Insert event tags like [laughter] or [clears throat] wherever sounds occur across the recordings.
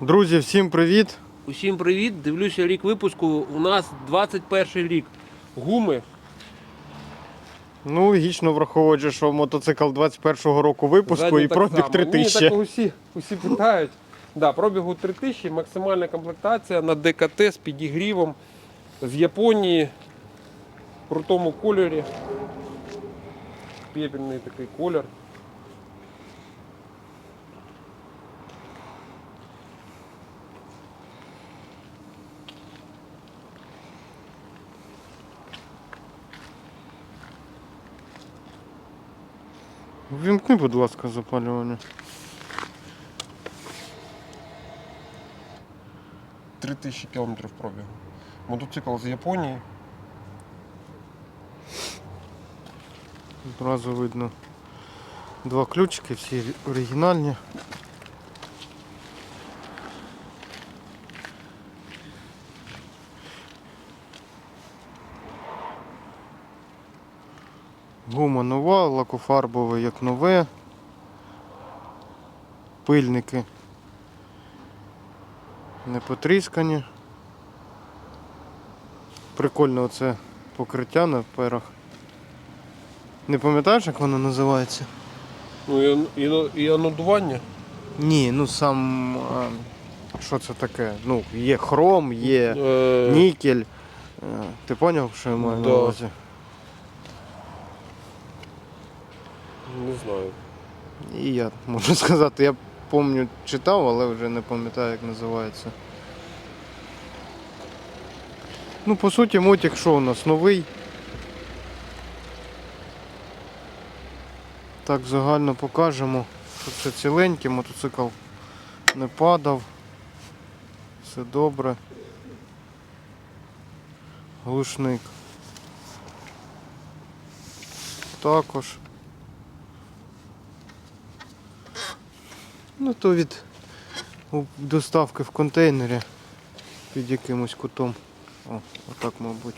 Друзі, всім привіт! Усім привіт! Дивлюся рік випуску. У нас 21 рік. Гуми. Ну, логічно враховуючи, що мотоцикл 21-го року випуску Задні і так пробіг само. 3000. Ні, так усі, усі питають. Да, пробігу 3000, максимальна комплектація на ДКТ з підігрівом з Японії в крутому кольорі. Пепельний такий колір. Вімкни, будь ласка, запалювання. 3000 кілометрів пробігу. Мотоцикл з Японії. Одразу видно два ключики, всі оригінальні. Гума нова, лакофарбове як нове. Пильники не потріскані. Прикольне оце покриття на перах. Не пам'ятаєш, як воно називається? Ну і, і, і анодування. Ні, ну сам. а, Що це таке? Ну, є хром, є Е, нікель. Е, Ти поняв, що я маю Да. на увазі? Не знаю. І я можу сказати, я пам'ятаю, читав, але вже не пам'ятаю, як називається. Ну, по суті, мотик що у нас новий. Так загально покажемо. Що все ціленьке, мотоцикл не падав. Все добре. Глушник. Також. Ну то від доставки в контейнері під якимось кутом. О, отак, мабуть.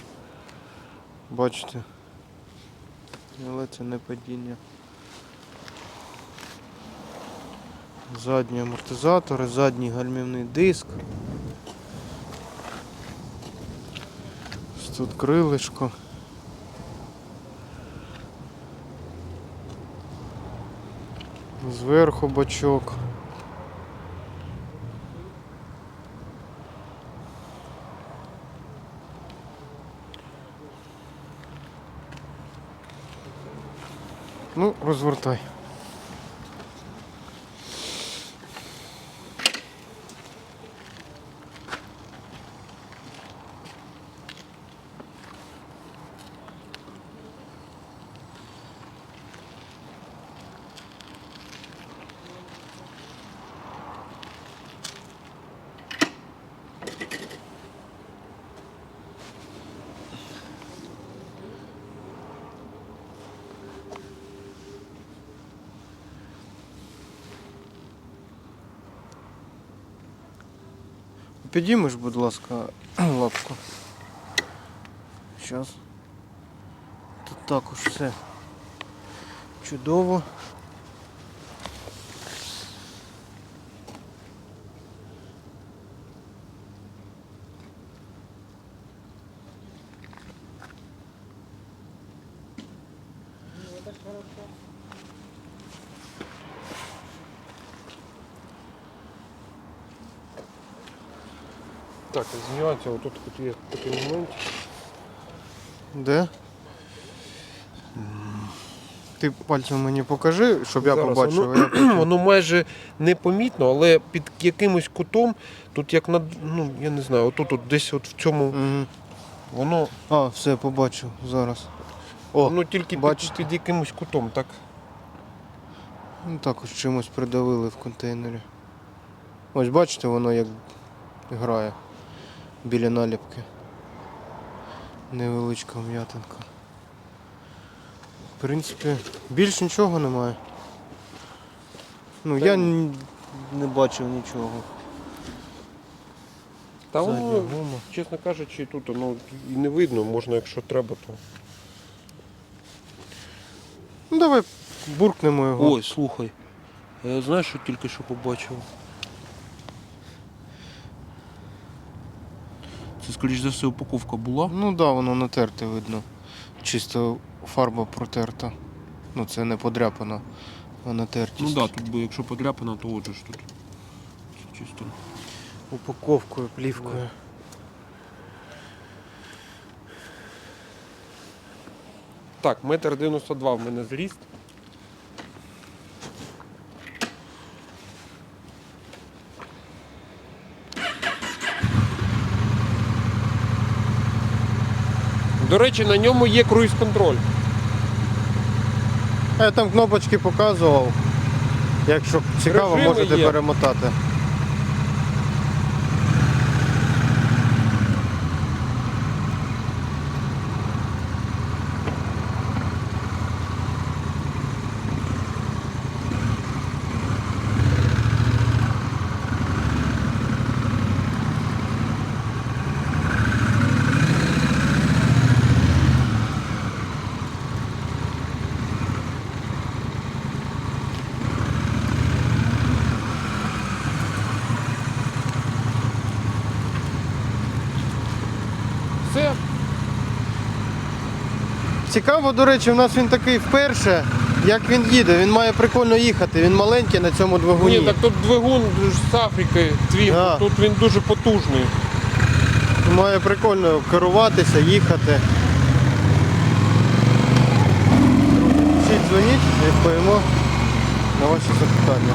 Бачите. Але це не падіння. Задні амортизатори, задній гальмівний диск. Тут крилишко. Зверху бачок. Ну, розвертай. Підіймеш, будь ласка, лапку. Зараз. Тут також все чудово. Так, знімається, отут тут є такий момент. Де? Ти пальцем мені покажи, щоб я Зараз, побачив. Воно, я [clears throat] воно майже непомітно, але під якимось кутом, тут як на, ну я не знаю, отут от десь от в цьому, Мгм. воно, А, все, побачив зараз. О, воно тільки під, бачите? під якимось кутом, так? ну, також чимось придавили в контейнері. Ось бачите, воно як грає біля наліпки. Невеличка м'ятинка. В принципі, більш нічого немає. Ну, Та я ні. не бачив нічого. Та воно, гума. чесно кажучи, тут ну, і не видно, можна, якщо треба, то. Ну давай буркнемо його. Ой, слухай. Я знаєш, що тільки що побачив? Це, скоріш за все, упаковка була. Ну так, да, воно натерте видно. Чисто фарба протерта. Ну це не подряпана, а Ну так, да, тут би, якщо подряпана, то отже ж тут. Чисто. Упаковкою, плівкою. Так, метр 92 в мене зріст. До речі, на ньому є круїз-контроль. Я там кнопочки показував. Якщо цікаво, Режими можете є. перемотати. Все. Цікаво, до речі, у нас він такий вперше. Як він їде, він має прикольно їхати, він маленький на цьому двигуні. Ні, так тут двигун з Африки твій, Да. тут він дуже потужний. Має прикольно керуватися, їхати. Всі дзвоніть, відповімо на ваші запитання.